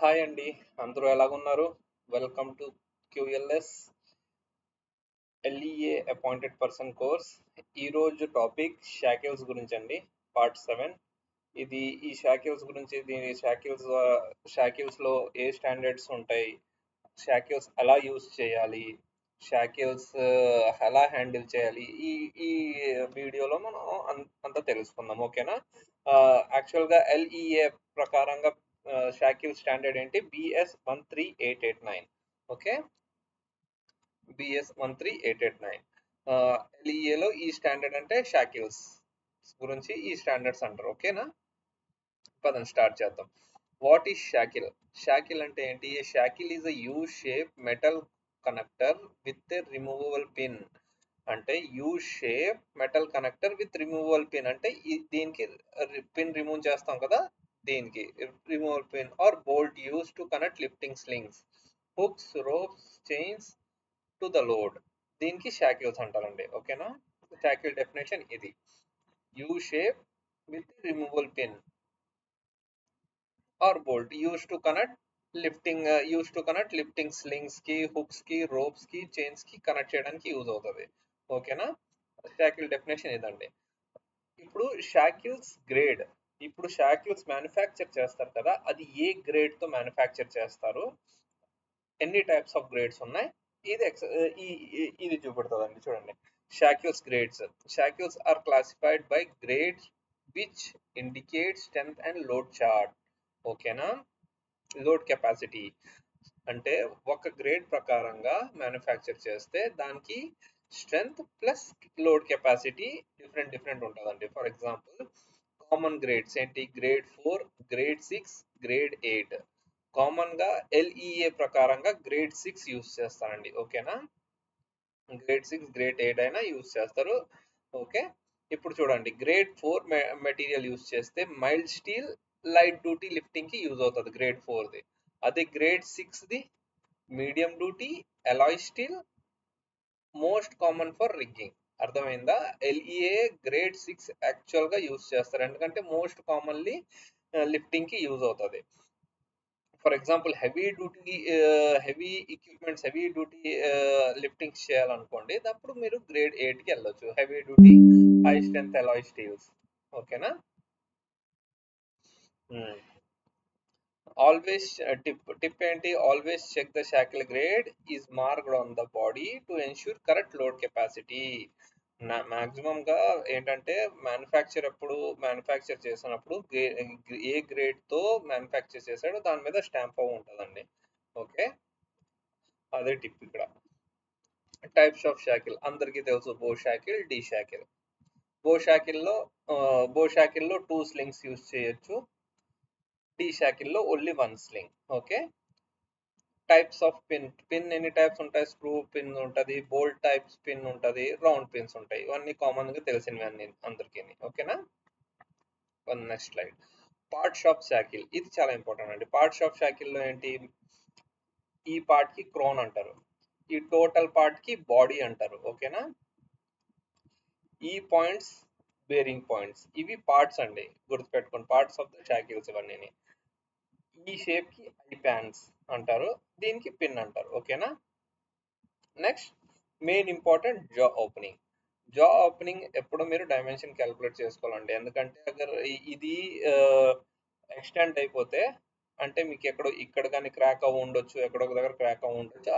Hi అండి. అందరూ ఎలాగున్నారు? Welcome to QLS LEA appointed person course ఈరోజు టాపిక్ షాకిల్స్ గురించి అండి. పార్ట్ సెవెన్ ఇది ఈ షాకిల్స్ గురించి దీని షాకిల్స్ షాకిల్స్లో ఏ స్టాండర్డ్స్ ఉంటాయి? షాకిల్స్ ఎలా యూస్ చేయాలి? షాకిల్స్ ఎలా హ్యాండిల్ చేయాలి? ఈ ఈ వీడియోలో మనం అంత అంతా తెలుసుకుందాం ఓకేనా? యాక్చువల్గా ఎల్ఈఏ ప్రకారంగా షాకిల్ స్టాండర్డ్ ఏంటి? BS one three eight eight nine okay? BS one three eight eight nine ఎల్ఈఏలో ఈ స్టాండర్డ్ అంటే షాకిల్స్ గురించి ఈ స్టాండర్డ్స్ అంటారు. ఓకేనా? పదండి స్టార్ట్ చేద్దాం. వాట్ ఈస్ షాకిల్ షాకిల్ అంటే ఏంటి? Shackle is a U shape metal connector with removable pin అంటే U shape metal connector with removable pin అంటే దీనికి పిన్ రిమూవ్ చేస్తాం కదా? దీనికి removal pin or bolt use to connect lifting slings hooks ropes chains to the load దీనికి shackles అంటారండి ఓకేనా shackle definition ఇది U shape with removal pin or bolt use to connect lifting use to connect lifting స్లింగ్స్కి హుక్స్కి రోప్స్కి చైన్స్కి connect చేయడానికి use అవుతుంది. ఓకేనా shackle definition ఇదండి. ఇప్పుడు షాకిల్స్ గ్రేడ్ ఇప్పుడు షాక్యూల్స్ మ్యానుఫ్యాక్చర్ చేస్తారు కదా అది ఏ గ్రేడ్తో మ్యానుఫ్యాక్చర్ చేస్తారు? ఎన్ని టైప్స్ ఆఫ్ గ్రేడ్స్ ఉన్నాయి? ఇది ఎక్స్ ఇది చూపెడుతుందండి చూడండి. Shackles grades shackles are classified by grades which indicate strength and load chart ఓకేనా లోడ్ కెపాసిటీ అంటే ఒక గ్రేడ్ ప్రకారంగా మ్యానుఫ్యాక్చర్ చేస్తే దానికి strength plus load capacity different different ఉంటుందండి. ఫర్ ఎగ్జాంపుల్ కామన్ గ్రేడ్స్ ఏంటి? Grade four grade six grade eight. కామన్గా LEA ప్రకారంగా గ్రేడ్ సిక్స్ యూస్ చేస్తారండి ఓకేనా? గ్రేడ్ సిక్స్ గ్రేడ్ ఎయిట్ అయినా యూస్ చేస్తారు. ఓకే? ఇప్పుడు చూడండి. గ్రేడ్ ఫోర్ మెటీరియల్ యూస్ చేస్తే మైల్డ్ స్టీల్ లైట్ డ్యూటీ లిఫ్టింగ్కి యూజ్ అవుతుంది గ్రేడ్ ఫోర్ ది అదే grade six the medium duty alloy steel most common for rigging. అర్థమైందా? ఎల్ఈఏ గ్రేడ్ సిక్స్ యాక్చువల్గా యూస్ చేస్తారు. ఎందుకంటే మోస్ట్ కామన్లీ లిఫ్టింగ్కి యూజ్ అవుతుంది. For example heavy duty heavy equipments heavy duty liftings చేయాలనుకోండి అప్పుడు మీరు గ్రేడ్ ఎయిట్కి వెళ్ళొచ్చు. Heavy duty high strength alloy steels ఓకేనా ఆల్వేస్ టిప్ టిప్ ఏంటి always check the shackle grade is marked on the body to ensure correct load capacity maximum గా ఏంటంటే manufacture ఎప్పుడు manufacture చేసినప్పుడు ఏ గ్రేడ్తో మ్యానుఫ్యాక్చర్ చేశాడో దాని మీద స్టాంప్ అవి ఉంటుందండి. ఓకే అదే టిప్ ఇక్కడ. టైప్స్ ఆఫ్ షాకిల్ అందరికీ తెలుసు బో షాకిల్ డి షాకిల్ బో షాకిల్లో బో షాకిల్లో టూ స్లింగ్స్ యూస్ చేయొచ్చు. D షాకిల్లో only one sling okay types of pin pin ఎన్ని టైప్స్ ఉంటాయి? స్క్రూ పిన్ ఉంటుంది బోల్ట్ టైప్స్ పిన్ ఉంటుంది రౌండ్ పిన్స్ ఉంటాయి. ఇవన్నీ కామన్గా తెలిసినవి అన్ని అందరికీ ఓకేనా one next slide part shop shackle ఇది చాలా ఇంపార్టెంట్ అండి. పార్ట్ షాప్ షాకిల్లో ఏంటి? ఈ పార్ట్కి క్రోన్ అంటారు. ఈ టోటల్ పార్ట్కి బాడీ అంటారు ఓకేనా ఈ పాయింట్స్ బేరింగ్ పాయింట్స్ ఇవి పార్ట్స్ అండి. గుర్తుపెట్టుకోండి పార్ట్స్ ఆఫ్ ద షాకిల్స్ ఇవన్నీ ఈ షేప్కి ఐ ప్యాన్స్ అంటారు దీనికి పిన్ అంటారు ఓకేనా next main important jaw opening jaw opening ఎప్పుడు మీరు డైమెన్షన్ క్యాలిక్యులేట్ చేసుకోవాలండి. ఎందుకంటే అగర్ ఇది ఎక్స్టెండ్ అయిపోతే అంటే మీకు ఎక్కడో ఇక్కడ కానీ క్రాక్ అవ్వ ఉండొచ్చు ఎక్కడో ఒక దగ్గర క్రాక్ అవ్వ ఉండొచ్చు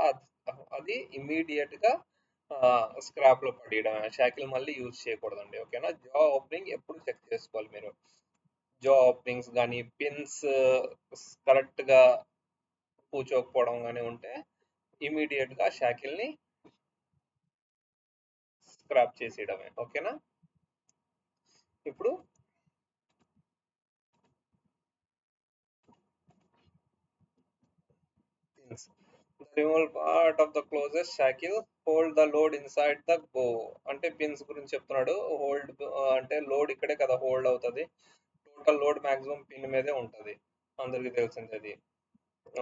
అది ఇమీడియట్గా స్క్రాప్లో పడేయడం షాకిల్ మళ్ళీ యూజ్ చేయకూడదండి ఓకేనా జా ఓపెనింగ్ ఎప్పుడు చెక్ చేసుకోవాలి మీరు? జాబ్ ఓపెనింగ్స్ కానీ పిన్స్ కరెక్ట్గా కూర్చోకపోవడం కానీ ఉంటే ఇమీడియట్గా గా ని స్క్రాప్ చేసేయడమే. ఓకేనా? ఇప్పుడు removal part of the closes shackle hold the load inside the inside అంటే పిన్స్ గురించి చెప్తున్నాడు. హోల్డ్ అంటే లోడ్ ఇక్కడే కదా హోల్డ్ అవుతుంది. టోటల్ లోడ్ మాక్సిమం పిన్ మీదే ఉంటుంది. అందరికి తెలిసింది అది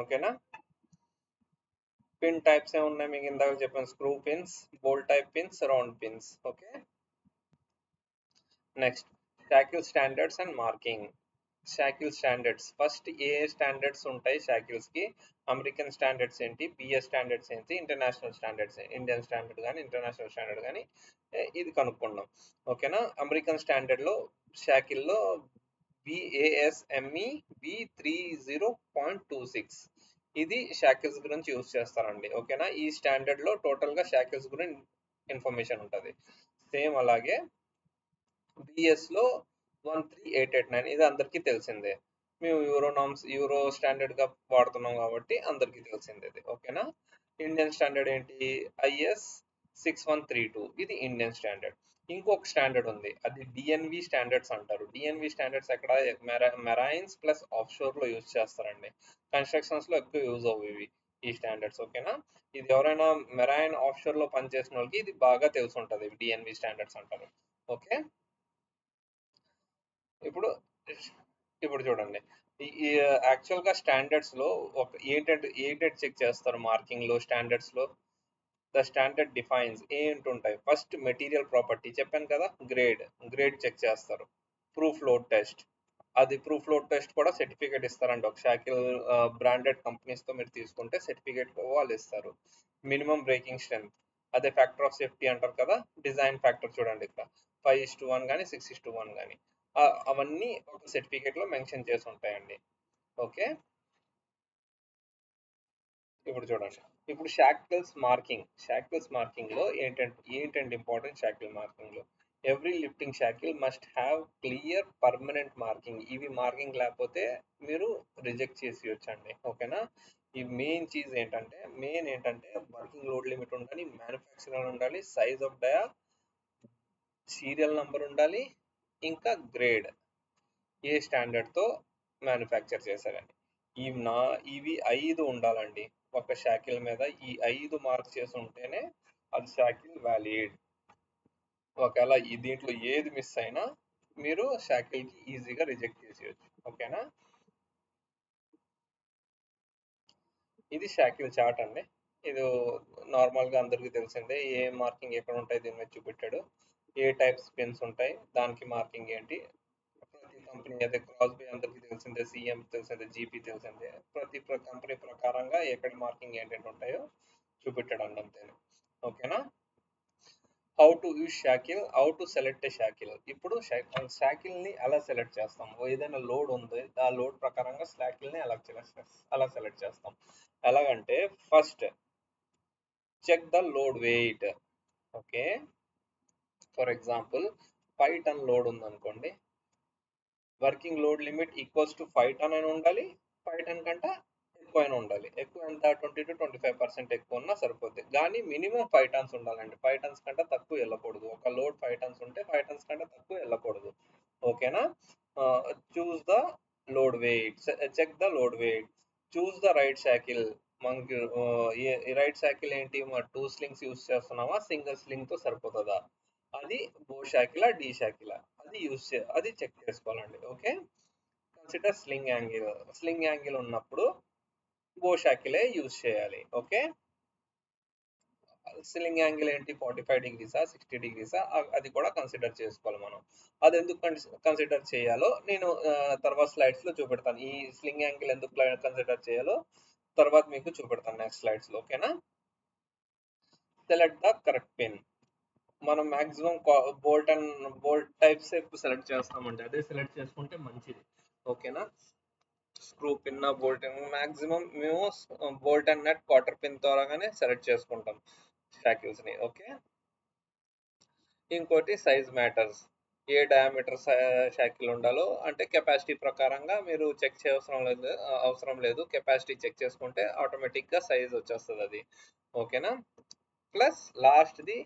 ఓకేనా? పిన్ టైప్స్ ఏ ఉన్నాయి మీకు ఇందాక చెప్పాను. Screw pins bolt type pins round pins. Okay? Next shackle standards and marking. Shackle standards. First A standards ఉంటాయి షాకిల్స్కి అమెరికన్ స్టాండర్డ్స్ ఏంటి? బిఎస్ స్టాండర్డ్స్ ఏంటి? International standards. ఇండియన్ స్టాండర్డ్ కానీ ఇంటర్నేషనల్ స్టాండర్డ్ కానీ ఇది కనుక్కుందాం. ఓకేనా? అమెరికన్ స్టాండర్డ్లో షాకిల్లో BASME B three zero point two six ఇది షాకిల్స్ గురించి యూస్ చేస్తారండి ఓకేనా ఈ స్టాండర్డ్లో టోటల్గా షాకిల్స్ గురించి ఇన్ఫర్మేషన్ ఉంటుంది. సేమ్ అలాగే బిఎస్లో one three eight eight nine ఇది అందరికీ తెలిసిందే. మేము యూరో నామ్స్ యూరో స్టాండర్డ్గా వాడుతున్నాం కాబట్టి అందరికీ తెలిసిందే ఇది ఓకేనా ఇండియన్ స్టాండర్డ్ ఏంటి? IS six one three two ఇది ఇండియన్ స్టాండర్డ్ ఇంకొక స్టాండర్డ్ ఉంది. అది డిఎన్వి స్టాండర్డ్స్ అంటారు. డిఎన్వి స్టాండర్డ్స్ ఎక్కడ? మెరైన్స్ ప్లస్ ఆఫ్ షోర్లో యూజ్ చేస్తారండి. కన్స్ట్రక్షన్స్లో ఎక్కువ యూజ్ అవ్వు ఇవి ఈ స్టాండర్డ్స్ ఓకేనా? ఇది ఎవరైనా మెరైన్ ఆఫ్ షోర్లో పనిచేసిన వాళ్ళకి ఇది బాగా తెలిసి ఉంటుంది డిఎన్వి స్టాండర్డ్స్ అంటారు. ఓకే? ఇప్పుడు ఇప్పుడు చూడండి. యాక్చువల్గా స్టాండర్డ్స్లో ఒక ఏంటంటే ఏంటంటే చెక్ చేస్తారు? మార్కింగ్లో స్టాండర్డ్స్లో? ద స్టాండర్డ్ డిఫైన్స్ ఏంటుంటాయి ఫస్ట్ మెటీరియల్ ప్రాపర్టీ చెప్పాను కదా గ్రేడ్ గ్రేడ్ చెక్ చేస్తారు. ప్రూఫ్ లోడ్ టెస్ట్ అది ప్రూఫ్ లోడ్ టెస్ట్ కూడా సర్టిఫికేట్ ఇస్తారండి. ఒక షాకిల్ బ్రాండెడ్ కంపెనీస్తో మీరు తీసుకుంటే సర్టిఫికేట్ వాళ్ళు ఇస్తారు. మినిమం బ్రేకింగ్ స్ట్రెంత్ అదే ఫ్యాక్టర్ ఆఫ్ సేఫ్టీ అంటారు కదా డిజైన్ ఫ్యాక్టర్ చూడండి ఇక్కడ. ఫైవ్ ఇస్ టు వన్ కానీ సిక్స్ ఇస్ టు వన్ కానీ అవన్నీ ఒక సర్టిఫికేట్లో మెన్షన్ చేసి ఉంటాయండి. ఓకే ఇప్పుడు చూడండి. ఇప్పుడు షాకిల్స్ మార్కింగ్ షాకిల్స్ మార్కింగ్లో ఏంటంటే ఏంటంటే important shackle మార్కింగ్లో? Every lifting shackle must have clear permanent marking ఇవి మార్కింగ్ లేకపోతే మీరు రిజెక్ట్ చేసి వచ్చండి. ఓకేనా? ఈ మెయిన్ చీజ్ ఏంటంటే మెయిన్ ఏంటంటే వర్కింగ్ లోడ్ లిమిట్ ఉండాలి మ్యానుఫ్యాక్చరర్ ఉండాలి size of dia serial number ఉండాలి ఇంకా గ్రేడ్ ఏ స్టాండర్డ్తో మ్యానుఫ్యాక్చర్ చేశారని ఈ నా ఇవి ఐదు ఉండాలండి. ఒక షాకిల్ మీద ఈ ఐదు మార్క్ చేసి ఉంటేనే అది షాకిల్ వ్యాలిడ్. ఒకవేళ ఈ దీంట్లో ఏది మిస్ అయినా మీరు షాకిల్కి ఈజీగా రిజెక్ట్ చేసేయచ్చు. ఓకేనా? ఇది షాకిల్ చార్ట్ అండి. ఇది నార్మల్గా అందరికీ తెలిసిందే. ఏ మార్కింగ్ ఎక్కడ ఉంటాయి దీని మీద చూపెట్టాడు. ఏ టైప్స్ పెన్స్ ఉంటాయి. దానికి మార్కింగ్ ఏంటి? కంపెనీ అదే క్రాస్బీ అందరికీ తెలిసిందే సీఎం తెలిసిందే జీపీ తెలిసిందే. ప్రతి కంపెనీ ప్రకారంగా ఎక్కడ మార్కింగ్ ఏంటంటే ఉంటాయో చూపెట్టడం అంతే ఓకేనా how to use shackle how to select a shackle ఇప్పుడు షాకిల్ని ఎలా సెలెక్ట్ చేస్తాం? ఏదైనా లోడ్ ఉంది ఆ లోడ్ ప్రకారంగా స్లాకిల్ని అలా అలా సెలెక్ట్ చేస్తాం? ఎలాగంటే first check the load weight okay for example five ton load ఉందనుకోండి working load limit equals to five ton అని ఉండాలి ఫైవ్ టన్ కంటే ఎక్కువ అయినా ఉండాలి. ఎక్కువ ఎంత? Twenty to twenty five percent ఎక్కువ ఉన్నా సరిపోద్ది. కానీ మినిమం ఫైవ్ టన్స్ ఉండాలండి. ఫైవ్ టన్స్ కంటే తక్కువ వెళ్ళకూడదు. ఒక లోడ్ ఫైవ్ టన్స్ ఉంటే ఫైవ్ టన్స్ కంటే తక్కువ వెళ్ళకూడదు. ఓకేనా? Choose the load weight. Check the load weight. Choose the right shackle. మనకి రైట్ సైకిల్ ఏంటి? మన టూ స్లింగ్స్ యూస్ చేస్తున్నామా? సింగిల్ స్లింగ్తో సరిపోతుందా? అది బో షాకిలా డి షాకిలా అది యూస్ అది చెక్ చేసుకోవాలండి okay consider sling angle sling angle ఉన్నప్పుడు బో యూజ్ యూస్ చేయాలి ఓకే స్లింగ్ యాంగిల్ ఏంటి? ఫార్టీ ఫైవ్ డిగ్రీసా సిక్స్టీ డిగ్రీసా అది కూడా కన్సిడర్ చేసుకోవాలి మనం. అది ఎందుకు కన్సిడర్ చేయాలో నేను తర్వాత స్లైడ్స్లో చూపెడతాను. ఈ స్లింగ్ యాంగిల్ ఎందుకు కన్సిడర్ చేయాలో తర్వాత మీకు చూపెడతాను నెక్స్ట్ స్లైడ్స్లో ఓకేనా సెలెక్ట్ ద కరెక్ట్ పిన్ మనం maximum bolt and bolt types ఎక్కువ సెలెక్ట్ చేస్తామండి. అదే సెలెక్ట్ చేసుకుంటే మంచిది. ఓకేనా? స్క్రూ పిన్ బోల్ట్ మాక్సిమం మేము bolt and nut cotter pin ద్వారాగానే select చేసుకుంటాం షాకిల్స్ని ఓకే? ఇంకోటి సైజ్ మ్యాటర్స్ ఏ డయామీటర్ షాకిల్ ఉండాలో అంటే కెపాసిటీ ప్రకారంగా మీరు చెక్ చేయవసరం లేదు అవసరం లేదు. కెపాసిటీ చెక్ చేసుకుంటే ఆటోమేటిక్గా సైజ్ వచ్చేస్తుంది అది. ఓకేనా? ప్లస్ లాస్ట్ది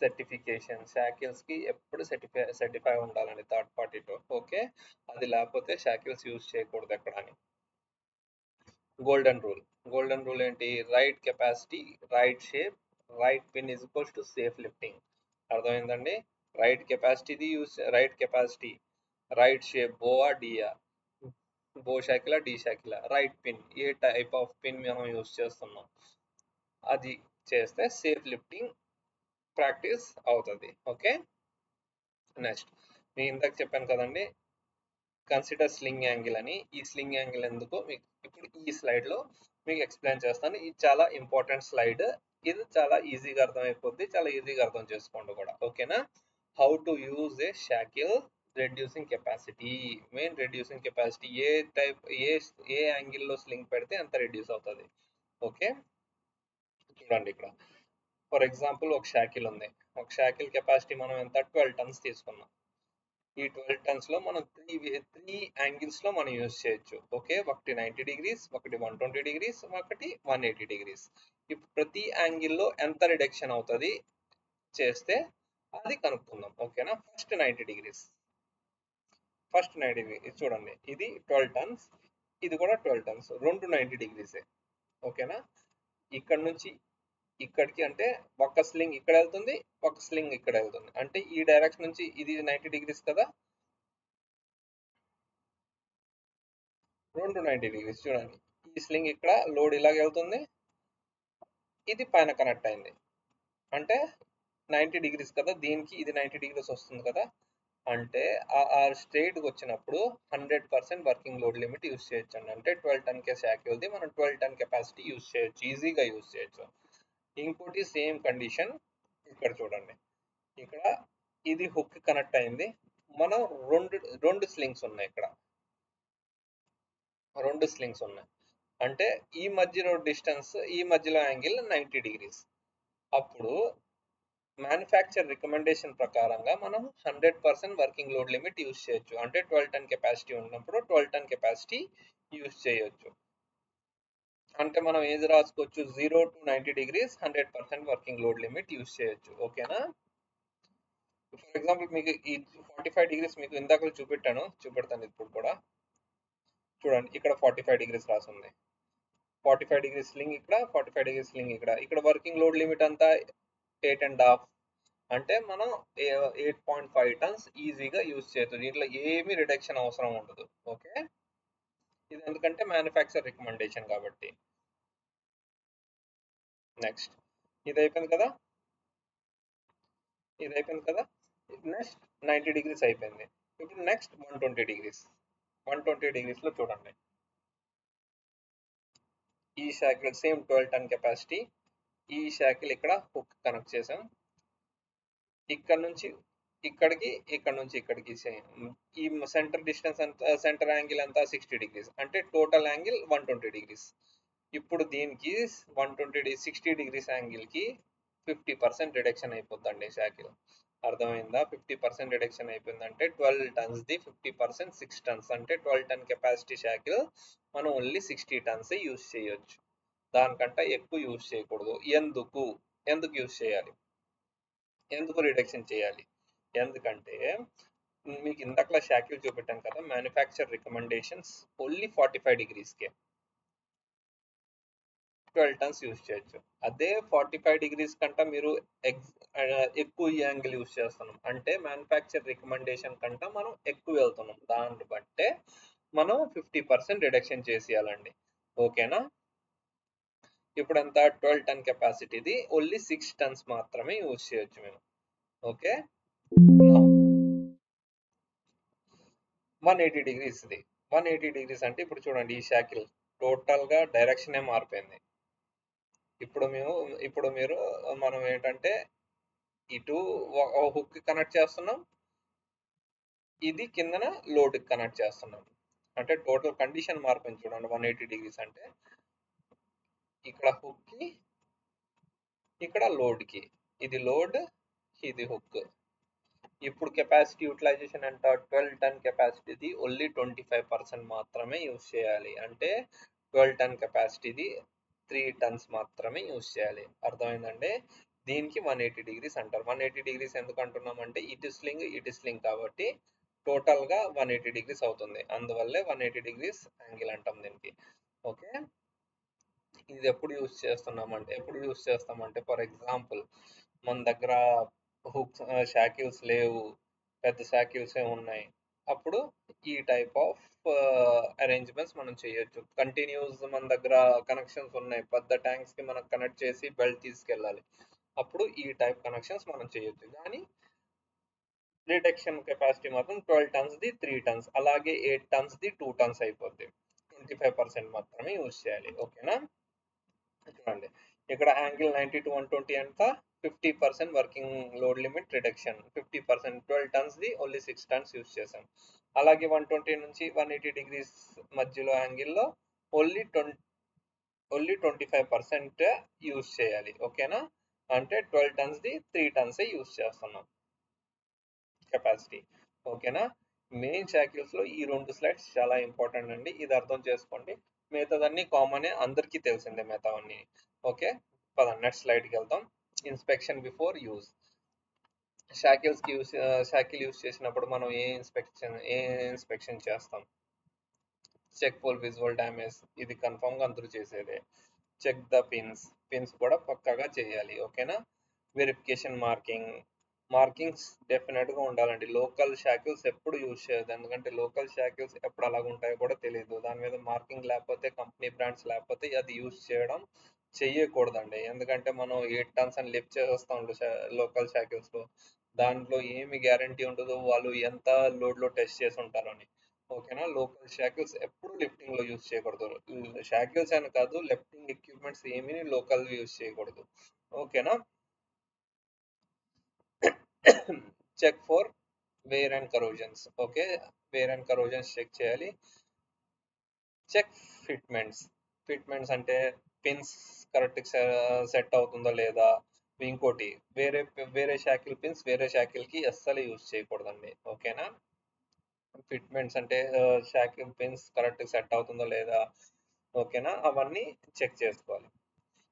సర్టిఫికేషన్ షాకిల్స్కి ఎప్పుడు సర్టిఫై సర్టిఫై ఉండాలండి థర్డ్ పార్టీతో ఓకే అది లేకపోతే షాకిల్స్ యూజ్ చేయకూడదు ఎక్కడ అని గోల్డెన్ రూల్ గోల్డెన్ రూల్ ఏంటి? Right capacity right shape right pin is equals to safe lifting అర్థమైందండి? Right కెపాసిటీది use right capacity right shape బోవా డియా బో షాకిల డి షాకిల రైట్ పిన్ ఏ టైప్ ఆఫ్ పిన్ మనం యూస్ చేస్తున్నాం? అది చేస్తే సేఫ్ లిఫ్టింగ్ ప్రాక్టీస్ అవుతుంది. Okay? Next. నేను ఇందాక చెప్పాను కదండి కన్సిడర్ స్లింగ్ యాంగిల్ అని. ఈ స్లింగ్ యాంగిల్ ఎందుకు? మీకు ఇప్పుడు ఈ స్లైడ్లో మీకు ఎక్స్ప్లెయిన్ చేస్తాను. ఇది చాలా ఇంపార్టెంట్ స్లైడ్. ఇది చాలా ఈజీగా అర్థమైపోద్ది. చాలా ఈజీగా అర్థం చేసుకోండి కూడా. ఓకేనా? How to use a shackle reducing capacity main reducing capacity A type ఏ ఏ యాంగిల్లో స్లింగ్ పెడితే ఎంత రెడ్యూస్ అవుతుంది. ఓకే? చూడండి ఇక్కడ. ఫర్ ఎగ్జాంపుల్ ఒక షాకిల్ ఉంది. ఒక షాకిల్ కెపాసిటీ మనం ఎంత? ట్వెల్వ్ టన్స్ తీసుకున్నాం. ఈ ట్వెల్వ్ టన్స్లో మనం త్రీ త్రీ యాంగిల్స్లో మనం యూజ్ చేయొచ్చు. ఓకే ఒకటి నైంటీ డిగ్రీస్ ఒకటి వన్ ట్వంటీ డిగ్రీస్ ఒకటి వన్ ఎయిటీ డిగ్రీస్. ఇప్పుడు ప్రతి యాంగిల్లో ఎంత రిడక్షన్ అవుతుంది? చేస్తే అది కనుక్కుందాం. ఓకేనా? First ninety degrees. First ninety degrees చూడండి. ఇది ట్వెల్వ్ టన్స్. ఇది కూడా ట్వెల్వ్ టన్స్. రెండు నైంటీ డిగ్రీసే. ఓకేనా? ఇక్కడ నుంచి ఇక్కడికి అంటే ఒక స్లింగ్ ఇక్కడ వెళ్తుంది ఒక స్లింగ్ ఇక్కడ వెళ్తుంది. అంటే ఈ డైరెక్షన్ నుంచి ఇది నైంటీ డిగ్రీస్ కదా? రెండు నైంటీ డిగ్రీస్ చూడండి. ఈ స్లింగ్ ఇక్కడ లోడ్ ఇలాగ వెళ్తుంది. ఇది పైన కనెక్ట్ అయింది. అంటే నైంటీ డిగ్రీస్ కదా? దీనికి ఇది నైంటీ డిగ్రీస్ వస్తుంది కదా? అంటే ఆ స్ట్రేట్కి వచ్చినప్పుడు hundred percent working load limit use చేయొచ్చు అండి అంటే ట్వెల్వ్ టన్ కే శాక్యుల్ది మనం ట్వెల్వ్ టన్ కెపాసిటీ యూస్ చేయొచ్చు. ఈజీగా యూస్ చేయొచ్చు. ఇంకోటి సేమ్ కండిషన్ ఇక్కడ చూడండి. ఇక్కడ ఇది హుక్ కనెక్ట్ అయింది. మనం రెండు రెండు స్లింగ్స్ ఉన్నాయి ఇక్కడ. రెండు స్లింగ్స్ ఉన్నాయి. అంటే ఈ మధ్యలో డిస్టెన్స్ ఈ మధ్యలో యాంగిల్ నైంటీ డిగ్రీస్. అప్పుడు మ్యానుఫ్యాక్చర్ రికమెండేషన్ ప్రకారంగా మనం hundred percent working load limit use చేయొచ్చు. అంటే ట్వెల్వ్ టన్ కెపాసిటీ ఉన్నప్పుడు ట్వెల్వ్ టన్ కెపాసిటీ యూజ్ చేయొచ్చు. అంటే మనం ఏది రాసుకోవచ్చు? Zero to ninety degrees hundred percent working load limit use చేయొచ్చు. ఓకేనా? ఫర్ ఎగ్జాంపుల్ మీకు ఈ ఫార్టీ ఫైవ్ డిగ్రీస్ మీకు ఇందాక చూపెట్టాను. చూపెడతాను ఇప్పుడు కూడా. చూడండి ఇక్కడ ఫార్టీ ఫైవ్ డిగ్రీస్ రాసింది. ఫార్టీ ఫైవ్ డిగ్రీస్ స్లింగ్ ఇక్కడ ఫార్టీ ఫైవ్ డిగ్రీస్ స్లింగ్ ఇక్కడ. ఇక్కడ వర్కింగ్ లోడ్ లిమిట్ అంతా ఎయిట్ అండ్ హాఫ్. అంటే మనం ఎయిట్ పాయింట్ ఫైవ్ టన్స్ ఈజీగా యూజ్ చేయొచ్చు. దీంట్లో ఏమీ రిడక్షన్ అవసరం ఉండదు. ఓకే? ఇది ఎందుకంటే మ్యానుఫ్యాక్చర్ రికమెండేషన్ కాబట్టి. నెక్స్ట్ ఇది అయిపోయింది కదా? ఇది అయిపోయింది కదా? నెక్స్ట్ నైంటీ డిగ్రీస్ అయిపోయింది. ఇప్పుడు next one twenty degrees one twenty డిగ్రీస్లో చూడండి. ఈ cycle same twelve ton capacity ఈ సైకిల్ ఇక్కడ హుక్ కనెక్ట్ చేసాం ఇక్కడ నుంచి ఇక్కడికి ఇక్కడ నుంచి ఇక్కడికి ఈ సెంటర్ డిస్టెన్స్ అంతా సెంటర్ యాంగిల్ అంతా సిక్స్టీ డిగ్రీస్ అంటే total angle one twenty degrees ఇప్పుడు దీనికి వన్ ట్వంటీ సిక్స్టీ డిగ్రీస్ యాంగిల్కి ఫిఫ్టీ పర్సెంట్ రిడక్షన్ అయిపోద్దండి షాకిల్ అర్థమైందా? ఫిఫ్టీ పర్సెంట్ రిడక్షన్ అయిపోయిందంటే ట్వెల్వ్ టన్స్ ది ఫిఫ్టీ పర్సెంట్ సిక్స్ టన్స్ అంటే ట్వెల్వ్ టన్ కెపాసిటీ షాకిల్ మనం ఓన్లీ సిక్స్టీ టన్స్ యూస్ చేయొచ్చు. దానికంటే ఎక్కువ యూస్ చేయకూడదు. ఎందుకు? ఎందుకు యూజ్ చేయాలి? ఎందుకు రిడక్షన్ చేయాలి? ఎందుకంటే మీకు ఇంతకలా షాకిల్ చూపెట్టాను కదా manufacture recommendations only forty five డిగ్రీస్కే twelve tons use చేయొచ్చు. అదే ఫార్టీ ఫైవ్ డిగ్రీస్ కంటే మీరు ఎక్కువ యాంగిల్ యూజ్ చేస్తున్నాం. అంటే మ్యానుఫ్యాక్చర్ రికమెండేషన్ కంటే మనం ఎక్కువ వెళ్తున్నాం. దాన్ని బట్టే మనం ఫిఫ్టీ పర్సెంట్ రిడక్షన్ చేసేయాలండి. ఓకేనా? ఇప్పుడు ఎంత ట్వెల్వ్ టన్ కెపాసిటీది ఓన్లీ సిక్స్ టన్స్ మాత్రమే యూజ్ చేయొచ్చు మేము. ఓకే? వన్ ఎయిటీ డిగ్రీస్ ఇది. వన్ ఎయిటీ డిగ్రీస్ అంటే ఇప్పుడు చూడండి ఈ షాకిల్ టోటల్గా డైరెక్షనే మారిపోయింది. ఇప్పుడు మేము ఇప్పుడు మీరు మనం ఏంటంటే ఇటు హుక్ కనెక్ట్ చేస్తున్నాం. ఇది కిందన లోడ్ కనెక్ట్ చేస్తున్నాం. అంటే టోటల్ కండిషన్ మారిపోయింది చూడండి వన్ ఎయిటీ డిగ్రీస్ అంటే. ఇక్కడ హుక్కి ఇక్కడ లోడ్కి. ఇది లోడ్ ఇది హుక్ ఇప్పుడు కెపాసిటీ యూటిలైజేషన్ అంట ట్వెల్వ్ టన్ కెపాసిటీది ఓన్లీ ట్వంటీ ఫైవ్ పర్సెంట్ మాత్రమే యూస్ చేయాలి. అంటే ట్వెల్వ్ టన్ కెపాసిటీది త్రీ టన్స్ మాత్రమే యూస్ చేయాలి. అర్థమైందంటే దీనికి వన్ ఎయిటీ డిగ్రీస్ అంటారు. వన్ ఎయిటీ డిగ్రీస్ ఎందుకు అంటున్నామంటే ఇటు స్లింగ్ ఇటు స్లింగ్ కాబట్టి టోటల్గా వన్ ఎయిటీ డిగ్రీస్ అవుతుంది. అందువల్లే వన్ ఎయిటీ డిగ్రీస్ యాంగిల్ అంటాం దీనికి. ఓకే? ఇది ఎప్పుడు యూస్ చేస్తున్నామంటే ఎప్పుడు యూస్ చేస్తామంటే ఫర్ ఎగ్జాంపుల్ మన దగ్గర హుక్స్ షాకిల్స్ లేవు. పెద్ద షాకిల్స్ ఉన్నాయి. అప్పుడు ఈ టైప్ ఆఫ్ అరేంజ్మెంట్స్ మనం చేయొచ్చు. కంటిన్యూస్ మన దగ్గర కనెక్షన్స్ ఉన్నాయి. పెద్ద ట్యాంక్స్కి మనం కనెక్ట్ చేసి బెల్ట్ తీసుకెళ్ళాలి. అప్పుడు ఈ టైప్ కనెక్షన్స్ మనం చేయొచ్చు. కానీ డిటెక్షన్ కెపాసిటీ మాత్రం ట్వెల్వ్ టన్స్ ది త్రీ టన్స్. అలాగే ఎయిట్ టన్స్ ది టూ టన్స్ అయిపోద్ది. ట్వంటీ ఫైవ్ పర్సెంట్ మాత్రమే యూజ్ చేయాలి. ఓకేనా? చూడండి. ఇక్కడ angle ninety to one twenty అంతా fifty percent working load limit reduction fifty percent twelve tons the only six tons use చేసాం అలాగే వన్ ట్వంటీ నుంచి వన్ ఎయిటీ డిగ్రీస్ మధ్యలో యాంగిల్లో only twenty only twenty five percent use చేయాలి. ఓకేనా అంటే twelve tons ది త్రీ టన్సే యూజ్ చేస్తున్నాం. కెపాసిటీ ఓకేనా మెయిన్ షాకిల్స్లో ఈ రెండు స్లైడ్స్ చాలా ఇంపార్టెంట్ అండి. ఇది అర్థం చేసుకోండి. మిగతాదన్నీ కామన్ అందరికీ తెలిసిందే మిగతావన్నీ. ఓకే పదండి నెక్స్ట్ స్లైడ్కి వెళ్తాం ఇన్స్పెక్షన్ బిఫోర్ యూజ్ షాకిల్స్కి యూస్ షాకిల్ యూస్ చేసినప్పుడు మనం ఏ ఇన్స్పెక్షన్ ఏ ఇన్స్పెక్షన్ చేస్తాం? చెక్ పోల్ విజువల్ డ్యామేజ్ ఇది కన్ఫర్మ్గా అందరూ చేసేదే. చెక్ ద పిన్స్ పిన్స్ కూడా పక్కాగా చేయాలి ఓకేనా? వెరిఫికేషన్ మార్కింగ్ మార్కింగ్స్ డెఫినెట్గా ఉండాలండి. లోకల్ షాకిల్స్ ఎప్పుడు యూజ్ చేయదు ఎందుకంటే లోకల్ షాకిల్స్ ఎప్పుడు అలాగ ఉంటాయో కూడా తెలియదు. దాని మీద మార్కింగ్ లేకపోతే కంపెనీ బ్రాండ్స్ లేకపోతే అది యూజ్ చేయడం చెయ్యకూడదండి. ఎందుకంటే మనం ఎయిట్ టన్స్ అని లిఫ్ట్ చేస్తాం లోకల్ షాకిల్స్లో దాంట్లో ఏమి గ్యారంటీ ఉండదు వాళ్ళు ఎంత లోడ్లో టెస్ట్ చేసి ఉంటారని ఓకేనా? లోకల్ షాకిల్స్ ఎప్పుడు లిఫ్టింగ్లో యూజ్ చేయకూడదు. షాకిల్స్ అని కాదు లిఫ్టింగ్ ఎక్విప్మెంట్స్ ఏమీ లోకల్ యూజ్ చేయకూడదు. ఓకేనా? Check for wear and corrosions. Okay? Wear and corrosions check చేయాలి. Check fitments. ఫిట్మెంట్స్ అంటే పిన్స్ కరెక్ట్ సెట్ అవుతుందా లేదా ఇంకోటి వేరే వేరే షాకిల్ పిన్స్ వేరే షాకిల్కి అస్సలు యూజ్ చేయకూడదండి. ఓకేనా ఫిట్మెంట్స్ అంటే షాకిల్ పిన్స్ కరెక్ట్ సెట్ అవుతుందా లేదా? ఓకేనా అవన్నీ చెక్ చేసుకోవాలి.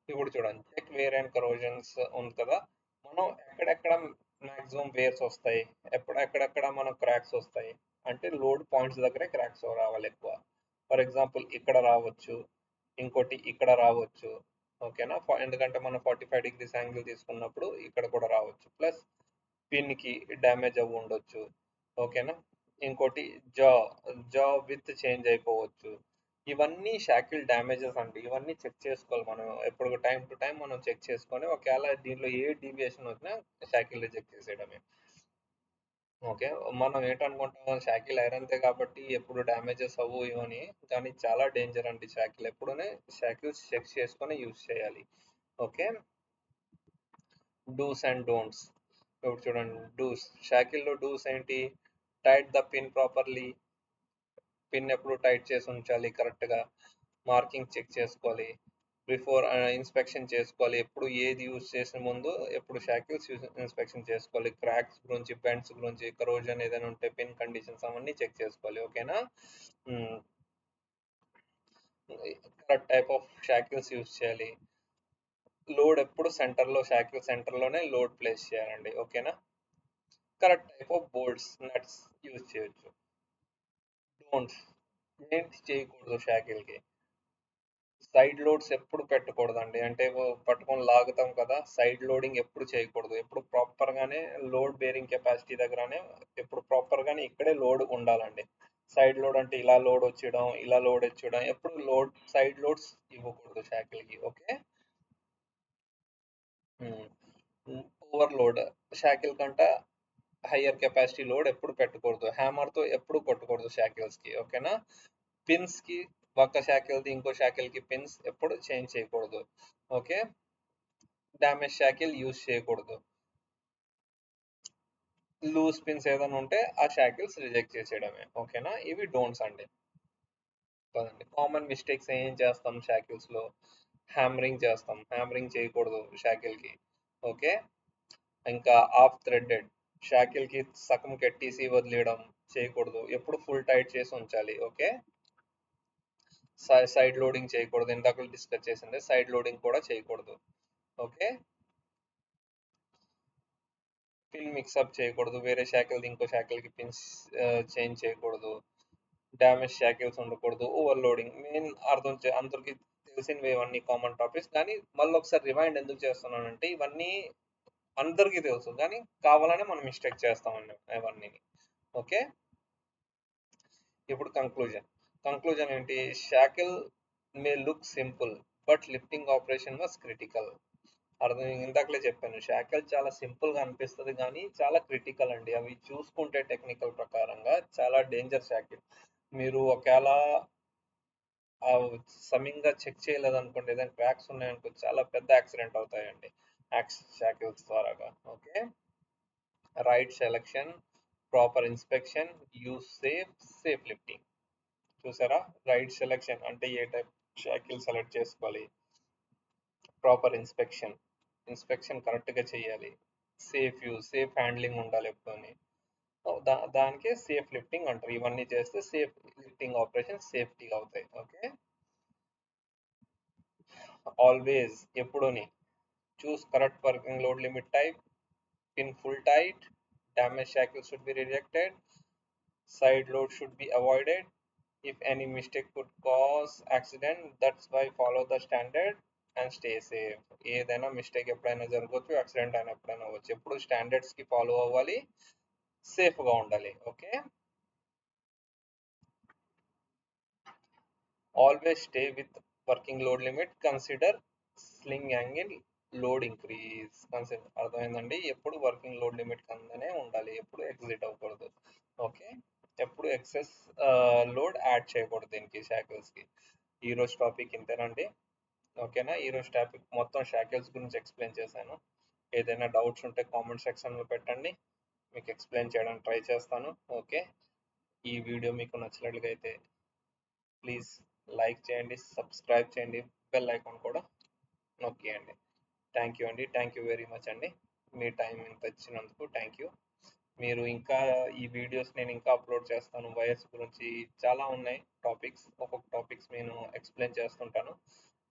ఇప్పుడు చూడండి చెక్ వేర్ అండ్ కరోజన్స్ ఉంది కదా? మనం ఎక్కడెక్కడ మాక్సిమం వేర్స్ వస్తాయి? ఎప్పుడు ఎక్కడెక్కడ మనం క్రాక్స్ వస్తాయి? అంటే లోడ్ పాయింట్స్ దగ్గరే క్రాక్స్ రావాలి ఎక్కువ. ఫర్ ఎగ్జాంపుల్ ఇక్కడ రావచ్చు. ఇంకోటి ఇక్కడ రావచ్చు. ఓకేనా ఎందుకంటే మనం ఫార్టీ ఫైవ్ డిగ్రీస్ యాంగిల్ తీసుకున్నప్పుడు ఇక్కడ కూడా రావచ్చు. ప్లస్ పిన్కి డ్యామేజ్ అవ్వి ఉండొచ్చు. ఓకేనా ఇంకోటి జా జా విత్ చేంజ్ అయిపోవచ్చు. ఇవన్నీ షాకిల్ డ్యామేజెస్ అండి. ఇవన్నీ చెక్ చేసుకోవాలి మనం. ఎప్పుడు టైం టు టైం మనం చెక్ చేసుకొని ఒకవేళ దీంట్లో ఏ డీవియేషన్ వచ్చినా షాకిల్ రిజెక్ట్ చేసేయడమే. ఓకే. మనం ఏంటనుకుంటాం షాకిల్ ఐరన్తే కాబట్టి ఎప్పుడు డ్యామేజెస్ అవ్వు ఇవని కానీ చాలా డేంజర్ అండి షాకిల్. ఎప్పుడునే షాకిల్స్ చెక్ చేసుకొని యూజ్ చేయాలి. ఓకే. Dos and don'ts. ఇప్పుడు చూడండి డూస్. షాకిల్లో డూస్ ఏంటి? Tight the pin properly. Pin ఎప్పుడు టైట్ చేసి ఉంచాలి కరెక్ట్గా. మార్కింగ్ చెక్ చేసుకోవాలి. బిఫోర్ ఇన్స్పెక్షన్ uh, చేసుకోవాలి. ఎప్పుడు ఏది యూజ్ చేసిన ముందు ఎప్పుడు షాకిల్స్ ఇన్స్పెక్షన్ చేసుకోవాలి. క్రాక్స్ గురించి బెండ్స్ గురించి కరోజన్ ఏదైనా ఉంటే పిన్ కండిషన్స్ అవన్నీ చెక్ చేసుకోవాలి. ఓకేనా correct type of shackles use చేయాలి. లోడ్ ఎప్పుడు సెంటర్లో షాకిల్ సెంటర్లోనే లోడ్ ప్లేస్ చేయాలండి. ఓకేనా correct type of bolts nuts use చేయొచ్చు. డోంట్స్ ఏంటి చేయకూడదు షాకిల్కి సైడ్ లోడ్స్ ఎప్పుడు పెట్టకూడదండి. అంటే పట్టుకొని లాగుతాం కదా సైడ్ లోడింగ్ ఎప్పుడు చేయకూడదు. ఎప్పుడు ప్రాపర్ గానే లోడ్ బేరింగ్ కెపాసిటీ దగ్గరనే ఎప్పుడు ప్రాపర్ గానే ఇక్కడే లోడ్ ఉండాలండి. సైడ్ లోడ్ అంటే ఇలా లోడ్ వచ్చేయడం ఇలా లోడ్ వచ్చేయడం ఎప్పుడు లోడ్ సైడ్ లోడ్స్ ఇవ్వకూడదు షాకిల్‌కి. ఓకే? ఓవర్ లోడ్ షాకిల్ కంట హయ్యర్ కెపాసిటీ లోడ్ ఎప్పుడు పెట్టకూడదు. హ్యామర్తో ఎప్పుడు కొట్టకూడదు షాకిల్స్కి ఓకేనా? పిన్స్ ఒక షాకిల్ ది ఇంకో షాకిల్కి పిన్స్ ఎప్పుడు చేంజ్ చేయకూడదు. ఓకే డ్యామేజ్ షాకిల్ యూజ్ చేయకూడదు. లూజ్ పిన్స్ ఏదైనా ఉంటే ఆ షాకిల్స్ రిజెక్ట్ చేసేయడమే. ఓకేనా ఇవి డోంట్స్ అండి. కదండి. కామన్ మిస్టేక్స్ ఏం చేస్తాం షాకిల్స్లో? హ్యామరింగ్ చేస్తాం. హ్యామరింగ్ చేయకూడదు షాకిల్కి. ఓకే ఇంకా ఆఫ్ థ్రెడెడ్ షాకిల్కి సగం కట్టేసి వదిలేయడం చేయకూడదు. ఎప్పుడు ఫుల్ టైట్ చేసి ఉంచాలి. ఓకే సైడ్ లోడింగ్ చేయకూడదు. ఇందాక డిస్కస్ చేసింది. సైడ్ లోడింగ్ కూడా చేయకూడదు. ఓకే? పిన్ మిక్సప్ చేయకూడదు. వేరే షాకిల్ ఇంకో షాకిల్కి పిన్స్ చేంజ్ చేయకూడదు. డ్యామేజ్ షాకిల్స్ ఉండకూడదు. ఓవర్ లోడింగ్ మెయిన్ అర్థం అందరికి తెలిసినవి ఇవన్నీ కామన్ టాపిక్స్ కానీ మళ్ళీ ఒకసారి రిమైండ్ ఎందుకు చేస్తున్నానంటే ఇవన్నీ అందరికీ తెలుసు. కానీ కావాలనే మనం మిస్టేక్ చేస్తామండి ఇవన్నీ ఓకే? ఇప్పుడు కంక్లూజన్ కంక్లూజన్ ఏంటి? Shackle may look simple but lifting operation was critical అర్థం ఇందాకలే చెప్పాను. షాకిల్ చాలా సింపుల్గా అనిపిస్తుంది కానీ చాలా క్రిటికల్ అండి. అవి చూసుకుంటే టెక్నికల్ ప్రకారంగా చాలా డేంజర్ షాకిల్ మీరు ఒకవేళ ఆ సమింగా చెక్ చేయలేదు అనుకోండి ఏదైనా క్రాక్స్ ఉన్నాయనుకో చాలా పెద్ద యాక్సిడెంట్ అవుతాయండి. షాకిల్స్ ద్వారాగా okay right selection proper inspection use safe safe lifting చూసారా? రైట్ సెలెక్షన్ అంటే ఏ టైప్ షాకిల్ సెలెక్ట్ చేసుకోవాలి? ప్రాపర్ ఇన్స్పెక్షన్ ఇన్స్పెక్షన్ కరెక్ట్గా చేయాలి. సేఫ్ యూజ్ సేఫ్ హ్యాండ్లింగ్ ఉండాలి ఎప్పుడూని. దా దానికే సేఫ్ లిఫ్టింగ్ అంటారు. ఇవన్నీ చేస్తే సేఫ్ లిఫ్టింగ్ ఆపరేషన్ సేఫ్టీగా అవుతాయి. Okay always ఎప్పుడూని choose correct working load limit type pin full tight damage shackle should be rejected side load should be avoided if any mistake could cause accident that's why follow the standard and stay safe ఏదైనా mistake ఎప్పుడైనా జరగవచ్చు accident అయినా ఎప్పుడైనా అవ్వచ్చు. ఎప్పుడు స్టాండర్డ్స్కి follow అవ్వాలి సేఫ్గా ఉండాలి okay always stay with working load limit consider sling angle load increase consider అర్థమైందండి? ఎప్పుడు వర్కింగ్ లోడ్ లిమిట్ కిందనే ఉండాలి ఎప్పుడు ఎగ్జిట్ అవ్వకూడదు ఓకే ఎప్పుడు ఎక్సెస్ లోడ్ యాడ్ చేయకూడదు దీనికి షాకిల్స్కి ఈ రోజు టాపిక్ ఇంతేనండి. ఓకేనా? ఈ రోజు టాపిక్ మొత్తం షాకిల్స్ గురించి ఎక్స్ప్లెయిన్ చేశాను. ఏదైనా డౌట్స్ ఉంటే కామెంట్ సెక్షన్లో పెట్టండి. మీకు ఎక్స్ప్లెయిన్ చేయడానికి ట్రై చేస్తాను. ఓకే? ఈ వీడియో మీకు నచ్చినట్లుగా అయితే ప్లీజ్ లైక్ చేయండి సబ్స్క్రైబ్ చేయండి బెల్ ఐకాన్ కూడా నొక్కియండి. థ్యాంక్ యూ అండి. థ్యాంక్ యూ వెరీ మచ్ అండి. మీ టైం ఇంత ఇచ్చినందుకు థ్యాంక్ యూ మీరు ఇంకా ఈ వీడియోస్ నేను ఇంకా అప్లోడ్ చేస్తాను. వైఎస్ గురించి చాలా ఉన్నాయి టాపిక్స్ ఒక్కొక్క టాపిక్స్ నేను ఎక్స్ప్లెయిన్ చేస్తుంటాను.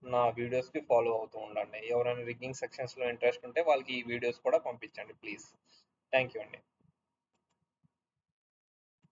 నా వీడియోస్కి ఫాలో అవుతూ ఉండండి. ఎవరైనా రిగ్గింగ్ సెక్షన్స్లో ఇంట్రెస్ట్ ఉంటే వాళ్ళకి ఈ వీడియోస్ కూడా పంపించండి ప్లీజ్ థ్యాంక్ యూ అండి.